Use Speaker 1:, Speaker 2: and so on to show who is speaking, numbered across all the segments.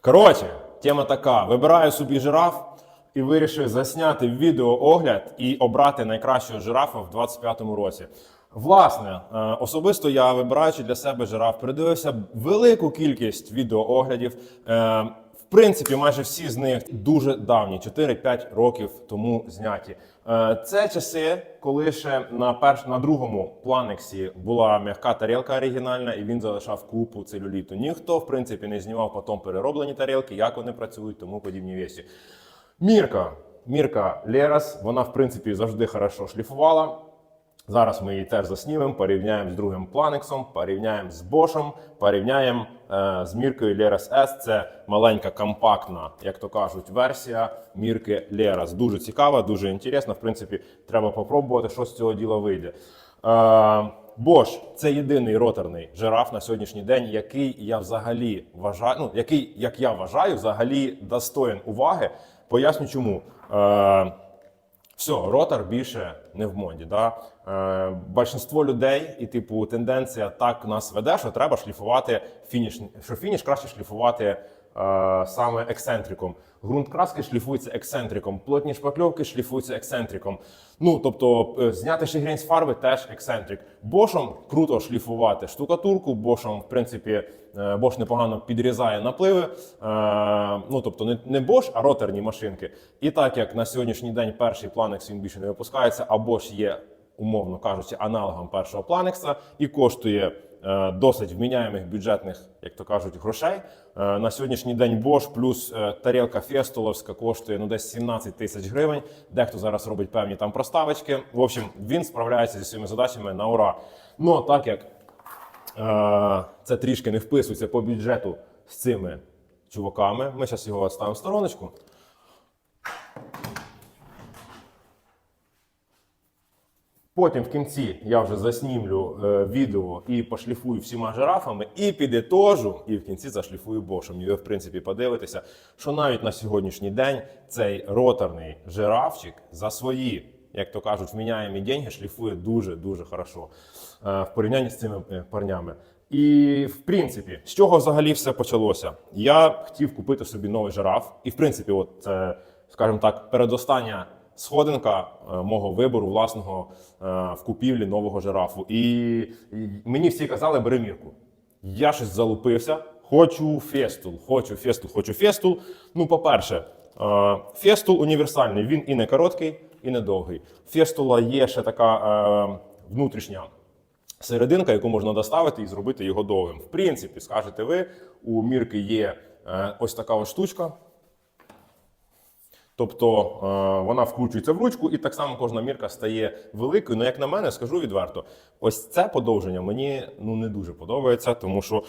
Speaker 1: Коротше, тема така: вибираю собі жираф і вирішив засняти відеоогляд і обрати найкращого жирафа в 25-му році. Власне, е, особисто я, вибираючи для себе жираф, передивився велику кількість відеооглядів. В принципі, майже всі з них дуже давні, 4-5 років тому зняті. Е, Це часи, коли ще на перш на другому планексі була м'яка тарілка оригінальна, і він залишав купу целюліту. Ніхто, в принципі, не знімав потім перероблені тарілки, як вони працюють, тому подібні вещі. Мірка. Мірка Лерас, вона, в принципі, завжди хорошо шліфувала. Зараз ми її теж заснімемо, порівняємо з другим Планексом, порівняємо з Бошем, порівняємо е, з міркою Leras S. Це маленька компактна, як то кажуть, версія мірки Leras. Дуже цікава, дуже інтересна. В принципі, треба попробувати, що з цього діла вийде. Е, Bosch – це єдиний роторний жираф на сьогоднішній день, який я взагалі вважаю, ну який, як я вважаю, взагалі достоїн уваги. Поясню чому. Е, все, ротор більше не в моді. Да? Е, большинство людей, і типу тенденція так нас веде, що треба шліфувати фініш, що фініш краще шліфувати саме ексцентриком. Ґрунт краски шліфується ексцентриком, плотні шпакльовки шліфуються ексцентриком. Ну тобто е, зняти шигрень з фарби теж ексцентрик. Бошом круто шліфувати штукатурку. Бошом, в принципі, е, Бош непогано підрізає напливи. Е, ну тобто не, Bosch, а роторні машинки. І так як на сьогоднішній день перший Planex він більше не випускається, а Bosch є, умовно кажучи, аналогом першого Planex і коштує е, досить вміняємих бюджетних, як то кажуть, грошей. Е, на сьогоднішній день Bosch плюс е, тарілка Фестуловська коштує ну десь 17 тисяч гривень. Дехто зараз робить певні там проставочки. В общем, він справляється зі своїми задачами на ура. Ну так як Е, це трішки не вписується по бюджету з цими чуваками. Ми зараз його ставимо стороночку. Потім в кінці я вже заснімлю е, відео і пошліфую всіма жирафами, і підітожу, і в кінці зашліфую бошем. І ви, в принципі, подивитеся, що навіть на сьогоднішній день цей роторний жирафчик за свої, як то кажуть, вміняємі деньги шліфує дуже-дуже хорошо е, в порівнянні з цими е, парнями. І в принципі, з чого взагалі все почалося? Я хотів купити собі новий жираф, і в принципі, от це, скажімо так, передостання сходинка е, мого вибору власного е, в купівлі нового жирафу. І, мені всі казали, бери мірку. Я щось залупився. Хочу фестул, хочу фестул, хочу фестул. Ну, по-перше, е, фестул універсальний, він і не короткий, і не довгий. Фестула є ще така внутрішня серединка, яку можна доставити і зробити його довгим. В принципі, скажете ви, у мірки є ось така ось штучка. Тобто е, вона вкручується в ручку, і так само кожна мірка стає великою. Ну, як на мене, скажу відверто, ось це подовження мені ну не дуже подобається, тому що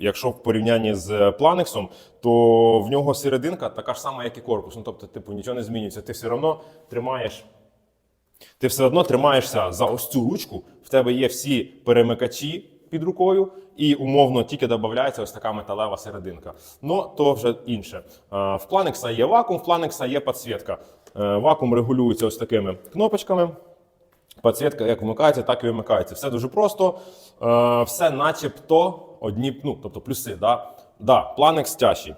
Speaker 1: якщо в порівнянні з Планексом, то в нього серединка така ж сама, як і корпус. Ну тобто, типу, нічого не змінюється. Ти все одно тримаєш. Ти все одно тримаєшся за ось цю ручку, в тебе є всі перемикачі під рукою, і умовно тільки додається ось така металева серединка. Ну, то вже інше. Е, В Planex є вакуум, в Planex є підсвітка. Е, Вакуум регулюється ось такими кнопочками. Підсвітка як вмикається, так і вимикається. Все дуже просто. Е, Все начебто одні, ну, тобто плюси. Да? Да, Planex тяжчий.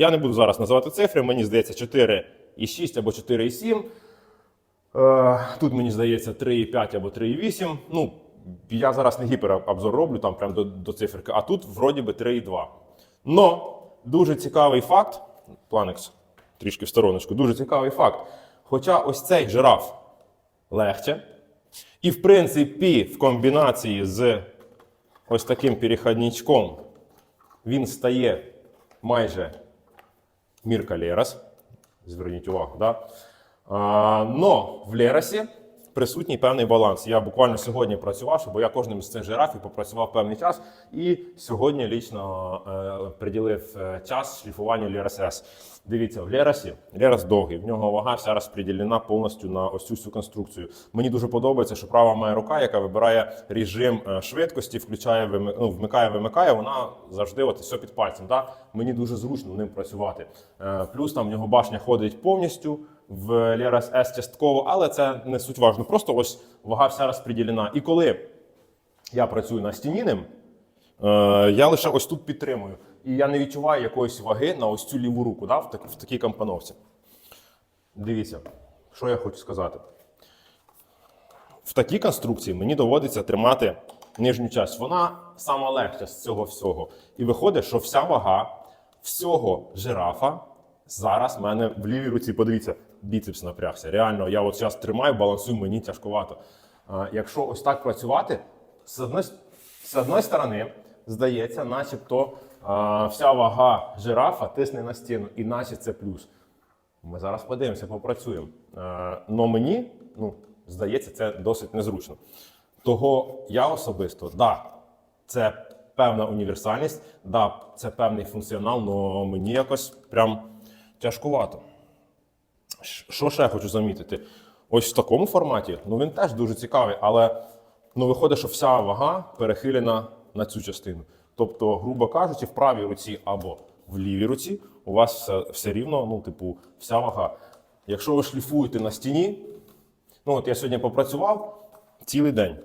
Speaker 1: Я не буду зараз називати цифри, мені здається 4,6 або 4,7. Е, Тут мені здається 3,5 або 3,8. Ну, я зараз не гіперобзор роблю там прямо до, до циферки, а тут вроді би 3,2. Но дуже цікавий факт. Планекс, трішки в стороночку, дуже цікавий факт. Хоча ось цей жираф легче. І, в принципі, в комбінації з ось таким перехідничком він стає майже мірка Лерас. Зверніть увагу, да? А, но в Лерасі присутній певний баланс. Я буквально сьогодні працював, бо я кожним з цих жирафів попрацював певний час, і сьогодні лічно е, приділив е, час шліфуванню Лерас Дивіться, в Лерасі Лерас довгий, в нього вага вся розподілена повністю на ось цю всю конструкцію. Мені дуже подобається, що права моя рука, яка вибирає режим е, швидкості, включає ну, вмикає, вимикає, вона завжди от все під пальцем. Да? Мені дуже зручно ним працювати. Е, Плюс там в нього башня ходить повністю. В Leras S частково, але це не суть важно. Просто ось вага вся розподілена. І коли я працюю на стіні ним, Е, я лише ось тут підтримую. І я не відчуваю якоїсь ваги на ось цю ліву руку, да, в, так, в такій компоновці. Дивіться, що я хочу сказати. В такій конструкції мені доводиться тримати нижню часть. Вона сама легша з цього всього. І виходить, що вся вага всього жирафа зараз в мене в лівій руці. Подивіться, біцепс напрягся. Реально, я от зараз тримаю, балансую, мені тяжковато. А, якщо ось так працювати, з одної, з одної сторони, здається, начебто а, вся вага жирафа тисне на стіну, і наче це плюс. Ми зараз подивимося, попрацюємо. Е, Но мені, ну, здається, це досить незручно. Того я особисто, да, це певна універсальність, да, це певний функціонал, але мені якось прям тяжкувато. Що ще хочу замітити? Ось в такому форматі, ну він теж дуже цікавий, але ну, виходить, що вся вага перехилена на цю частину. Тобто, грубо кажучи, в правій руці або в лівій руці у вас все, все рівно, ну, типу, вся вага. Якщо ви шліфуєте на стіні, ну от я сьогодні попрацював цілий день.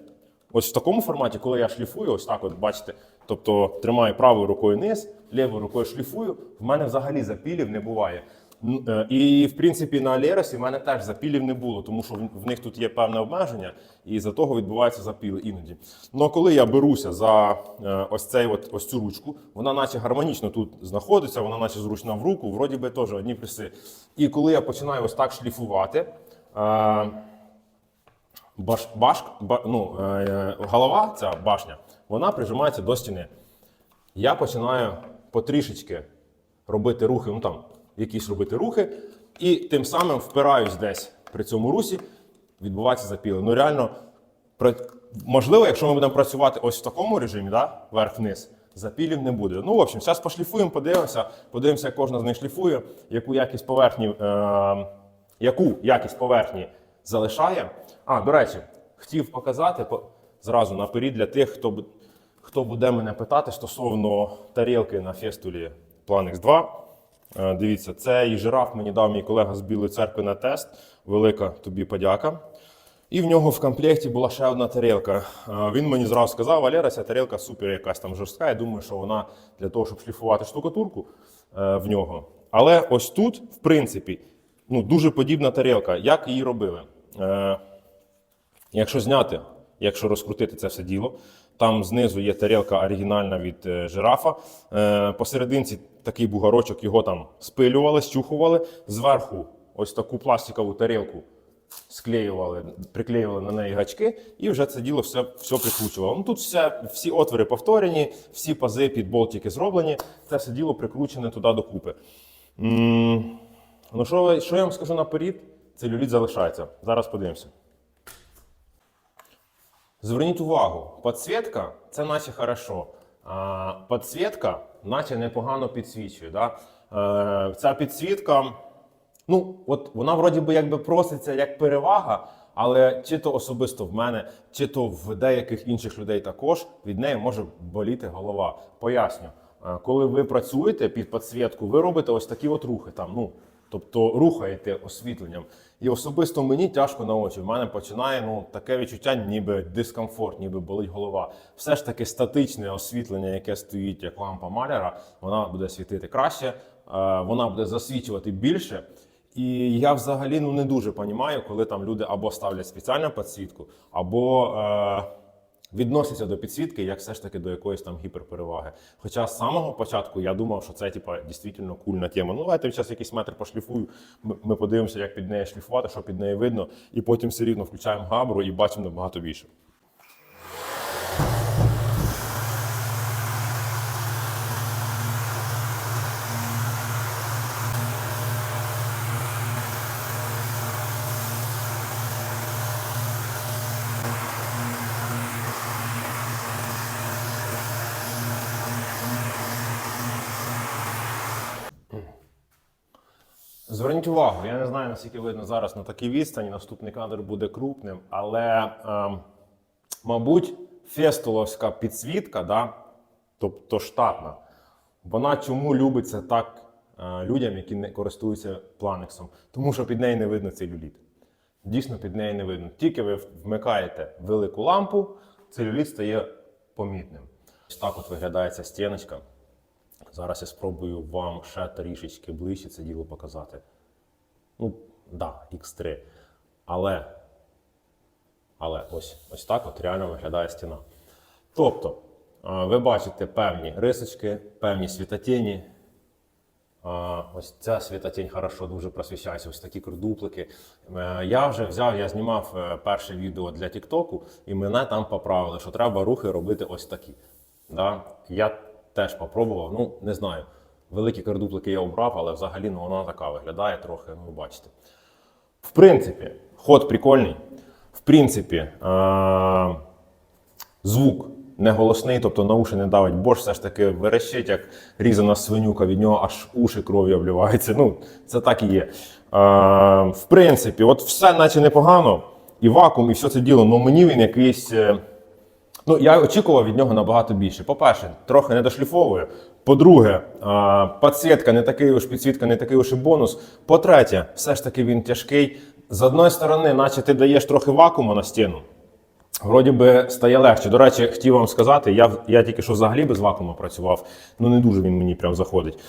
Speaker 1: Ось в такому форматі, коли я шліфую, ось так, от бачите, тобто тримаю правою рукою низ, лівою рукою шліфую, в мене взагалі запілів не буває. Е, І в принципі на Алєросі в мене теж запілів не було, тому що в- них тут є певне обмеження, і за того відбуваються запіли іноді. Ну коли я беруся за е, ось цей от ось цю ручку, вона наче гармонічно тут знаходиться, вона наче зручна в руку, вроді би теж одні плюси. І коли я починаю ось так шліфувати. е, баш, баш, ба, ну, голова, ця башня, вона прижимається до стіни. Я починаю потрішечки робити рухи, ну там якісь робити рухи, і тим самим впираюсь десь при цьому русі, відбувається запіли. Ну реально, можливо, якщо ми будемо працювати ось в такому режимі, да, вверх-вниз, запілів не буде. Ну, в общем, зараз пошліфуємо, подивимося, подивимося, як кожна з них шліфує, яку якість поверхні, е, яку якість поверхні залишає. А, до речі, хотів показати по- зразу наперед для тих, хто, хто буде мене питати стосовно тарілки на фестулі Plan X2. Е, Дивіться, цей жираф мені дав мій колега з Білої церкви на тест. Велика тобі подяка. І в нього в комплекті була ще одна тарілка. Е, Він мені зразу сказав: Валера, ця тарілка супер якась там жорстка. Я думаю, що вона для того, щоб шліфувати штукатурку е, в нього. Але ось тут, в принципі, ну, дуже подібна тарілка. Як її робили? Якщо зняти, якщо розкрутити це все діло, там знизу є тарілка оригінальна від е, жирафа. Е, посерединці такий бугорочок, його там спилювали, щухували. Зверху ось таку пластикову тарілку склеювали, приклеювали на неї гачки, і вже це діло все, все прикручувало. Ну тут все, всі отвори повторені, всі пази під болтики зроблені. Це все діло прикручене туди докупи. М, Ну що, що я вам скажу наперед? Целюліт залишається. Зараз подивимося. Зверніть увагу, підсвітка це наче хорошо. А підсвітка наче непогано підсвічує. Да? Е, ця підсвітка, ну, от вона вроді би якби проситься як перевага, але чи то особисто в мене, чи то в деяких інших людей також від неї може боліти голова. Поясню, Е, коли ви працюєте під підсвітку, ви робите ось такі от рухи там. Ну, Тобто рухаєте освітленням. І особисто мені тяжко на очі. В мене починає ну, таке відчуття, ніби дискомфорт, ніби болить голова. Все ж таки статичне освітлення, яке стоїть як лампа маляра, вона буде світити краще, е, вона буде засвічувати більше. І я взагалі ну, не дуже розумію, коли там люди або ставлять спеціальну підсвітку, або е, відносяться до підсвітки як все ж таки до якоїсь там гіперпереваги. Хоча з самого початку я думав, що це типа дійсно кульна тема. Ну, давайте зараз якийсь метр пошліфую. Ми, подивимося, як під нею шліфувати, що під нею видно, і потім все рівно включаємо габру і бачимо набагато більше. Зверніть увагу, я не знаю, наскільки видно зараз на такій відстані. Наступний кадр буде крупним, але, ем, мабуть, фестуловська підсвітка, да, тобто штатна, вона чому любиться так е, людям, які не користуються планексом? Тому що під нею не видно целюліт. Дійсно, під нею не видно. Тільки ви вмикаєте велику лампу, целюліт стає помітним. Ось так от виглядає ця стіночка. Зараз я спробую вам ще трішечки ближче це діло показати. Ну, да, X3. Але, але ось, ось так от реально виглядає стіна. Тобто, ви бачите певні рисочки, певні світотіні. Ось ця світотінь хорошо дуже просвіщається, ось такі крдуплики. Е, Я вже взяв, я знімав е, перше відео для Тіктоку, і мене там поправили, що треба рухи робити ось такі. Да? Я теж попробував, ну не знаю. Великі кардуплики я обрав, але взагалі ну, вона така виглядає трохи, ну бачите. В принципі, ход прикольний. В принципі, е- звук не голосний, тобто на уші не давить, бо все ж таки верещить, як різана свинюка, від нього аж уші кров'ю обливаються. Ну, це так і є. Е, в принципі, от все наче непогано, і вакуум, і все це діло, ну мені він якийсь. Ну, я очікував від нього набагато більше. По-перше, трохи не дошліфовує. По-друге, підсвітка не такий уж підсвітка, не такий уж і бонус. По-третє, все ж таки він тяжкий. З одної сторони, наче ти даєш трохи вакууму на стіну. Вроді би стає легше. До речі, хотів вам сказати, я, я тільки що взагалі без вакуума працював, ну не дуже він мені прям заходить.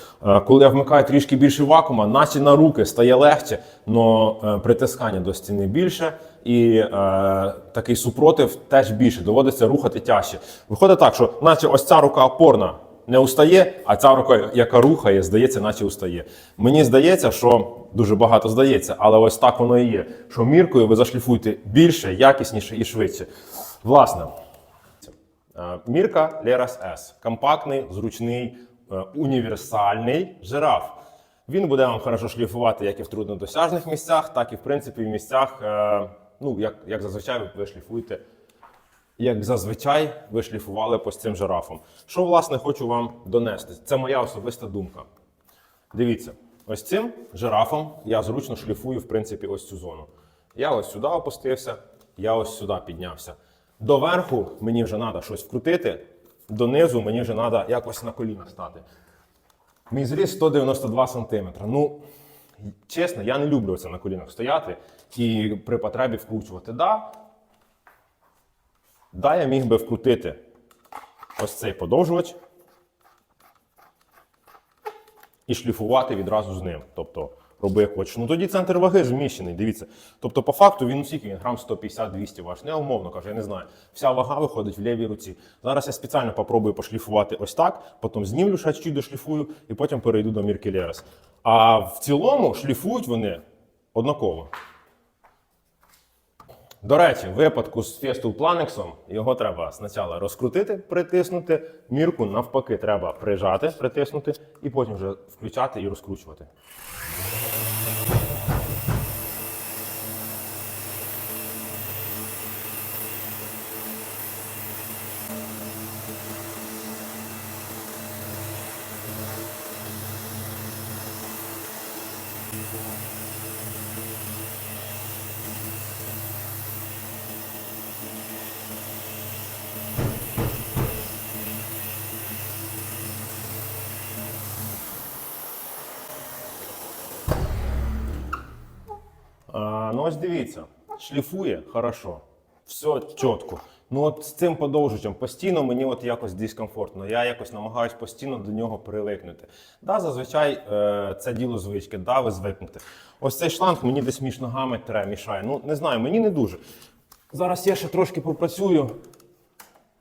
Speaker 1: Коли я вмикаю трішки більше вакуума, наче на руки стає легше, але притискання до стіни більше і е, такий супротив теж більше. Доводиться рухати тяжче. Виходить так, що наче ось ця рука опорна не устає, а ця рука, яка рухає, здається, наче устає. Мені здається, що дуже багато здається, але ось так воно і є. Що міркою ви зашліфуєте більше, якісніше і швидше. Власне, е, мірка Leras S. Компактний, зручний, е, універсальний жираф. Він буде вам хорошо шліфувати як і в труднодосяжних місцях, так і в принципі в місцях, е, ну, як, як зазвичай ви шліфуєте як зазвичай ви шліфували по цим жирафам. Що, власне, хочу вам донести? Це моя особиста думка. Дивіться, ось цим жирафом я зручно шліфую, в принципі, ось цю зону. Я ось сюди опустився, я ось сюди піднявся. Доверху мені вже треба щось вкрутити, донизу мені вже треба якось на коліна стати. Мій зріст 192 см. Ну, чесно, я не люблю це на колінах стояти і при потребі вкручувати. Да, Да, я міг би вкрутити ось цей подовжувач і шліфувати відразу з ним. Тобто, роби як хочеш. Ну тоді центр ваги зміщений, дивіться. Тобто, по факту він усіх він грам 150-200 ваш. Не умовно кажу, я не знаю. Вся вага виходить в лівій руці. Зараз я спеціально попробую пошліфувати ось так, потім знімлю чуть дошліфую і потім перейду до мірки Лерес. А в цілому шліфують вони однаково. До речі, в випадку з Festool Planexом його треба спочатку розкрутити, притиснути, мірку навпаки треба прижати, притиснути і потім вже включати і розкручувати. Ось дивіться, шліфує хорошо, все чітко. Ну от з цим подовжувачем постійно мені от якось дискомфортно. Я якось намагаюсь постійно до нього привикнути. Да, зазвичай е, це діло звички, да, ви звикнете. Ось цей шланг мені десь між ногами тре, мішає. Ну не знаю, мені не дуже. Зараз я ще трошки попрацюю.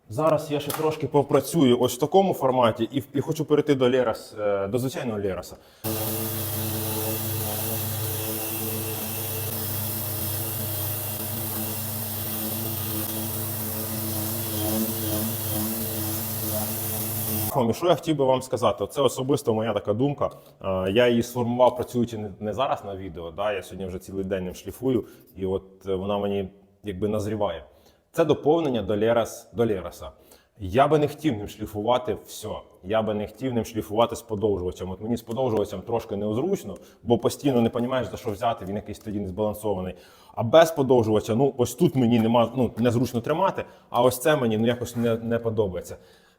Speaker 1: Зараз я ще трошки попрацюю ось в такому форматі і, і хочу перейти до Лерас, е, до звичайного Лераса. І що я хотів би вам сказати? Це особисто моя така думка. Е, Я її сформував, працюючи не- зараз на відео. Да? Я сьогодні вже цілий день шліфую, і от е, вона мені якби назріває. Це доповнення до Лерас, до Лераса. Я би не хотів ним шліфувати все. Я би не хотів ним шліфувати з подовжувачем. От мені з подовжувачем трошки неозручно, бо постійно не розумієш, за що взяти, він якийсь тоді не збалансований. А без подовжувача, ну ось тут мені нема, ну, незручно тримати, а ось це мені ну, якось не, не подобається.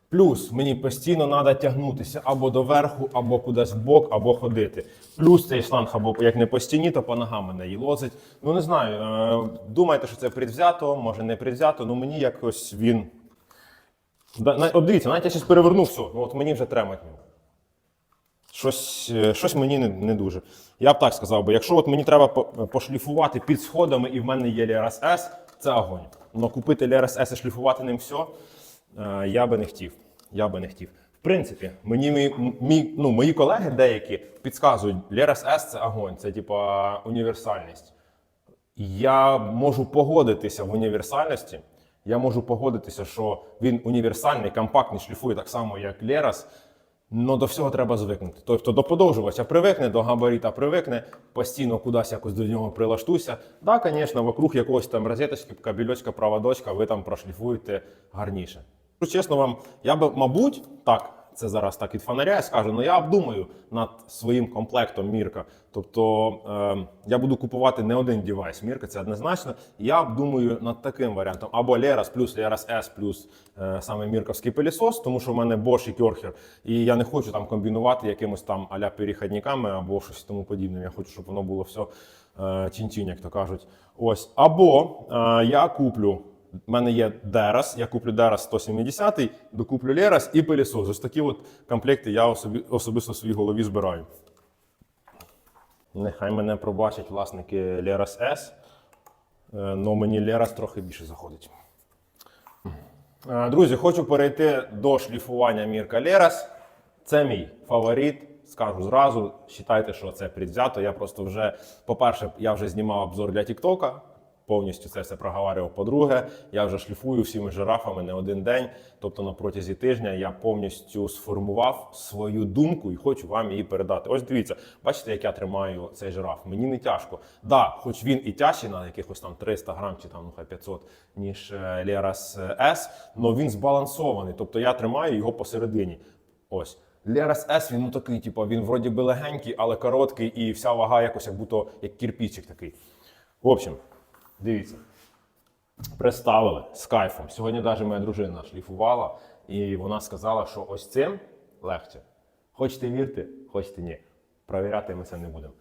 Speaker 1: Плюс мені постійно треба тягнутися або до верху, або кудись в бок, або ходити. Плюс цей шланг, або як не по стіні, то по ногам мене і лозить. Ну не знаю. е, Думайте, що це предвзято, може не предвзято, ну мені якось він. От дивіться, навіть я щось перевернув все, ну от мені вже тремотню. Щось, е, щось мені не, не дуже. Я б так сказав, бо якщо от мені треба пошліфувати під сходами і в мене є S, це огонь. Но купити Leras S і шліфувати ним все, е, я би не хотів. Я би не хотів. В принципі, мені мій, мій, ну, мої колеги деякі підказують, Leras S це огонь, це типа універсальність. Я можу погодитися в універсальності. Я можу погодитися, що він універсальний, компактний, шліфує так само, як Leras. Ну до всього треба звикнути. Тобто до подовжувача привикне, до габаріта привикне, постійно кудись якось до нього прилаштуйся. Так, да, звісно, вокруг якогось там розеточки, кабельочка, проводочка, ви там прошліфуєте гарніше. Чесно вам, я би, мабуть, так, це зараз так від фонаря я скажу, але я обдумаю над своїм комплектом Мірка. Тобто е, я буду купувати не один девайс Мірка, це однозначно. Я обдумую над таким варіантом: або Leras плюс Leras S плюс е, саме мірковський пилісос, тому що в мене Bosch і Керхер, і я не хочу там комбінувати якимось там аля перехідниками або щось тому подібне. Я хочу, щоб воно було все е, як то кажуть. Ось. Або е, я куплю. У мене є Дерас, я куплю Дерас 170, докуплю Лерас і пилісос. Ось такі от комплекти я особі, особисто в своїй голові збираю. Нехай мене пробачать власники Leras S, але мені Leras трохи більше заходить. Е, Друзі, хочу перейти до шліфування Мірка Leras. Це мій фаворит. Скажу зразу, вважайте, що це предвзято. Я просто вже, по-перше, я вже знімав обзор для Тіктока. Повністю це все проговорював. По-друге, я вже шліфую всіми жирафами не один день. Тобто на протязі тижня я повністю сформував свою думку і хочу вам її передати. Ось дивіться, бачите, як я тримаю цей жираф. Мені не тяжко. Да, хоч він і тяжчий на якихось там 300 грам чи там ну, хай 500, ніж е, Leras S, але він збалансований. Тобто я тримаю його посередині. Ось. Leras S, він ну такий, типу, він вроді би легенький, але короткий, і вся вага якось як будто як кірпічик такий. В общем, дивіться. Представили з кайфом. Сьогодні навіть моя дружина шліфувала, і вона сказала, що ось цим легше. Хочете вірте, хочете ні. Провіряти ми це не будемо.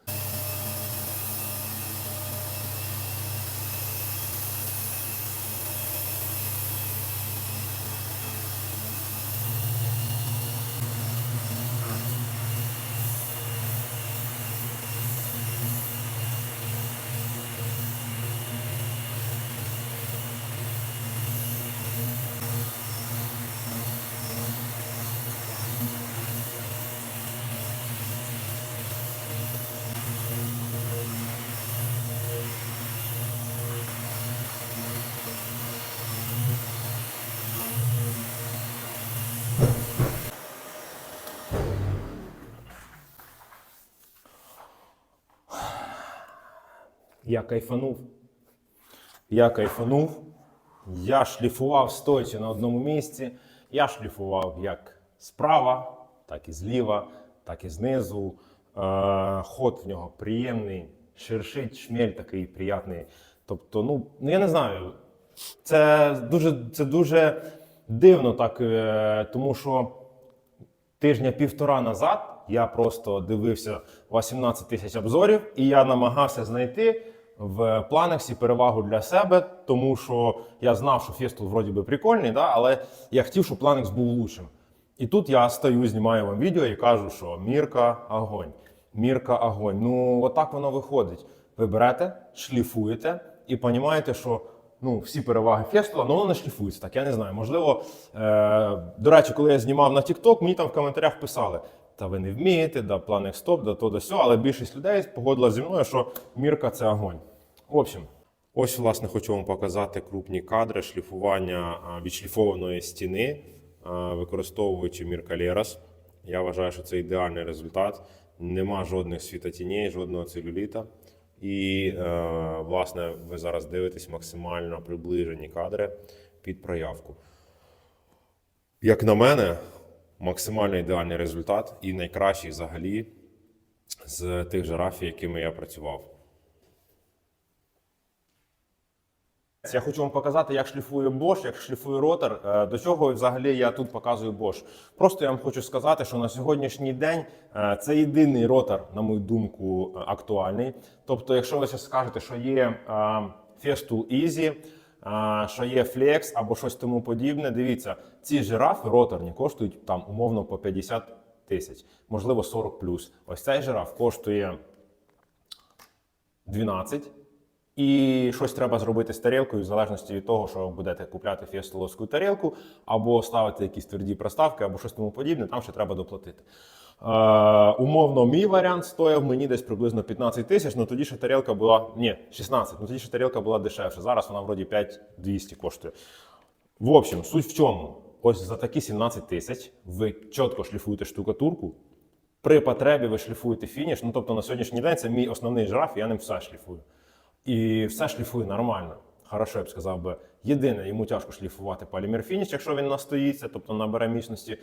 Speaker 1: Я кайфанув. Я кайфанув. Я шліфував стоячи на одному місці. Я шліфував як справа, так і зліва, так і знизу. Е, ход в нього приємний, шершить шмель такий приятний. Тобто, ну, ну я не знаю. Це дуже, це дуже дивно так, е, тому що тижня півтора назад я просто дивився 18 тисяч обзорів, і я намагався знайти в Планексі перевагу для себе, тому що я знав, що Фестул вроді би прикольний, да, але я хотів, щоб Планекс був лучшим. І тут я стою, знімаю вам відео і кажу, що Мірка огонь, Мірка огонь. Ну, отак воно виходить. Ви берете, шліфуєте і розумієте, що ну, всі переваги Фестула, ну воно не шліфується. Так я не знаю. Можливо, е, до речі, коли я знімав на TikTok, мені там в коментарях писали. Та ви не вмієте, да, план стоп, да то да сьо, але більшість людей погодила зі мною, що мірка це огонь. В общем, ось власне хочу вам показати крупні кадри шліфування відшліфованої стіни, використовуючи мірка Leras. Я вважаю, що це ідеальний результат. Нема жодних світотіней, жодного целюліта. І, е, власне, ви зараз дивитесь максимально приближені кадри під проявку. Як на мене, максимально ідеальний результат і найкращий взагалі з тих жирафів, якими я працював. Я хочу вам показати, як шліфує Bosch, як шліфує ротор. Е, До чого взагалі я тут показую Bosch. Просто я вам хочу сказати, що на сьогоднішній день е, це єдиний ротор, на мою думку, е, актуальний. Тобто, якщо ви скажете, що є Festool Easy, що є флекс або щось тому подібне. Дивіться, ці жирафи роторні коштують там умовно по 50 тисяч, можливо 40 плюс. Ось цей жираф коштує 12. І щось треба зробити з тарілкою, в залежності від того, що ви будете купляти фіестоловську тарілку, або ставити якісь тверді проставки, або щось тому подібне, там ще треба доплатити. Е, умовно, мій варіант стояв мені десь приблизно 15 тисяч, ну тоді ще тарілка була. Ні, 16, ну тоді ще тарілка була дешевша. Зараз вона вроді 5200 коштує. В общем, суть в чому? Ось за такі 17 тисяч ви чітко шліфуєте штукатурку. При потребі ви шліфуєте фініш. Ну тобто на сьогоднішній день це мій основний жираф, я ним все шліфую. І все шліфує нормально. Хорошо, я б сказав би. Єдине, йому тяжко шліфувати полімер фініш, якщо він настоїться, тобто набере міцності е-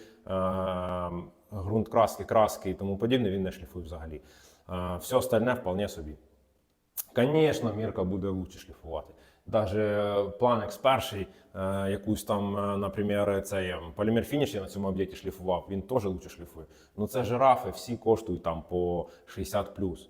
Speaker 1: ґрунт краски, краски і тому подібне, він не шліфує взагалі. Е- все остальне вполне собі. Звісно, мірка буде лучше шліфувати. Даже Planex перший, е, якусь там, е, наприклад, цей е, полімер фініш я на цьому об'єкті шліфував, він теж лучше шліфує. Ну це жирафи, всі коштують там по 60 плюс.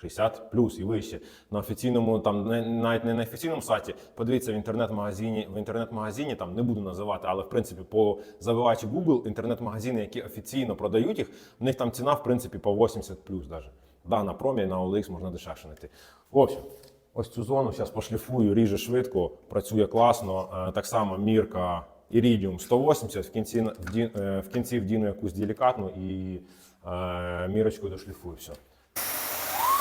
Speaker 1: 60 плюс і вище. На офіційному, там не- навіть не на офіційному сайті, подивіться в інтернет-магазині, в інтернет-магазині там не буду називати, але в принципі, по забиваючи Google, інтернет-магазини, які офіційно продають їх, в них там ціна в принципі по 80 плюс даже. Да, на промі, на OLX можна дешевше знайти. В общем, ось цю зону зараз пошліфую, ріже швидко, працює класно. Е, Так само мірка Iridium 180, в кінці, вді- е, в кінці вдіну якусь делікатну і е, мірочкою дошліфую все.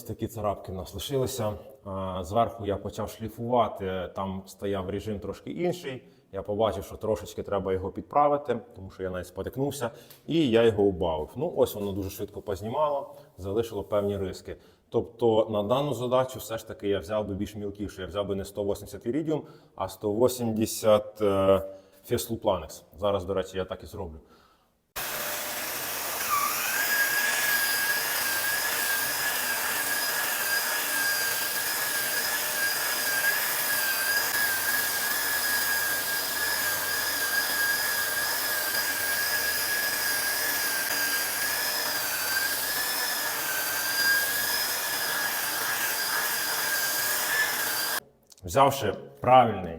Speaker 1: Ось такі царапки в нас лишилися. Зверху я почав шліфувати, там стояв режим трошки інший. Я побачив, що трошечки треба його підправити, тому що я навіть спотикнувся, і я його убавив. Ну, ось воно дуже швидко познімало, залишило певні риски. Тобто на дану задачу все ж таки я взяв би більш мілкіше. Я взяв би не 180 Iridium, а 180 е, Feslu Planex. Зараз, до речі, я так і зроблю. Взявши правильний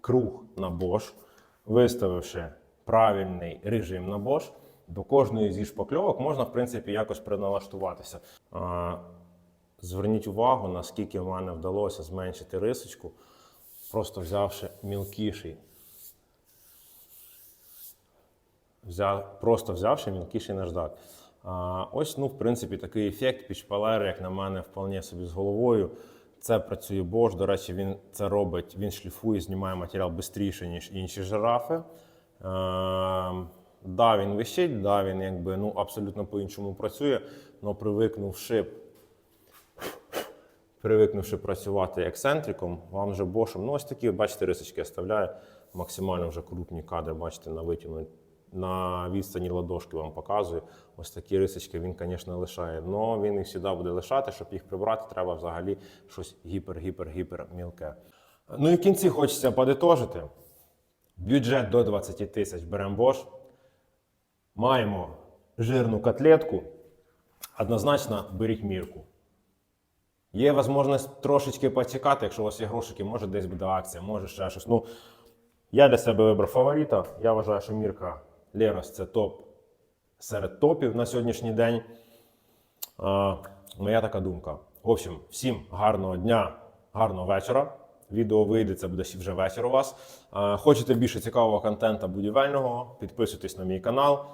Speaker 1: круг на Bosch, виставивши правильний режим на Bosch, до кожної зі шпакльовок можна, в принципі, якось приналаштуватися. Зверніть увагу, наскільки в мене вдалося зменшити рисочку, просто взявши мілкіший. Взяв, просто взявши мілкіший наждак. А, ось, ну, в принципі, такий ефект під як на мене, вполне собі з головою. Це працює Bosch. До речі, він це робить, він шліфує, знімає матеріал швидше, ніж інші жирафи. Е, да, він вищить, да, він якби ну, абсолютно по-іншому працює, але привикнувши, привикнувши працювати ексцентриком, вам вже бошем. Ну, ось такі, бачите, рисочки я оставляю. Максимально вже крупні кадри, бачите, на витягнуть. На відстані ладошки вам показую. Ось такі рисочки він, звісно, лишає. але він їх завжди буде лишати. Щоб їх прибрати, треба взагалі щось гіпер-гіпер-гіпер мілке. Ну і в кінці хочеться подитожити. Бюджет до 20 тисяч беремо Bosch. Маємо жирну котлетку. Однозначно беріть мірку. Є можливість трошечки почекати, якщо у вас є грошики, може десь буде акція, може ще щось. Ну, я для себе вибрав фаворита. Я вважаю, що Мірка Лерос це топ серед топів на сьогоднішній день. Моя така думка. В общем, всім гарного дня, гарного вечора. Відео вийде, це буде вже вечір у вас. Хочете більше цікавого контенту будівельного, підписуйтесь на мій канал.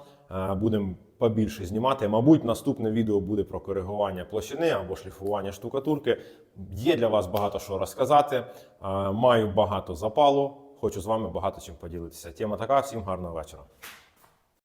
Speaker 1: Будемо побільше знімати. Мабуть, наступне відео буде про коригування площини або шліфування штукатурки. Є для вас багато що розказати. Маю багато запалу. Хочу з вами багато чим поділитися. Тема така. Всім гарного вечора.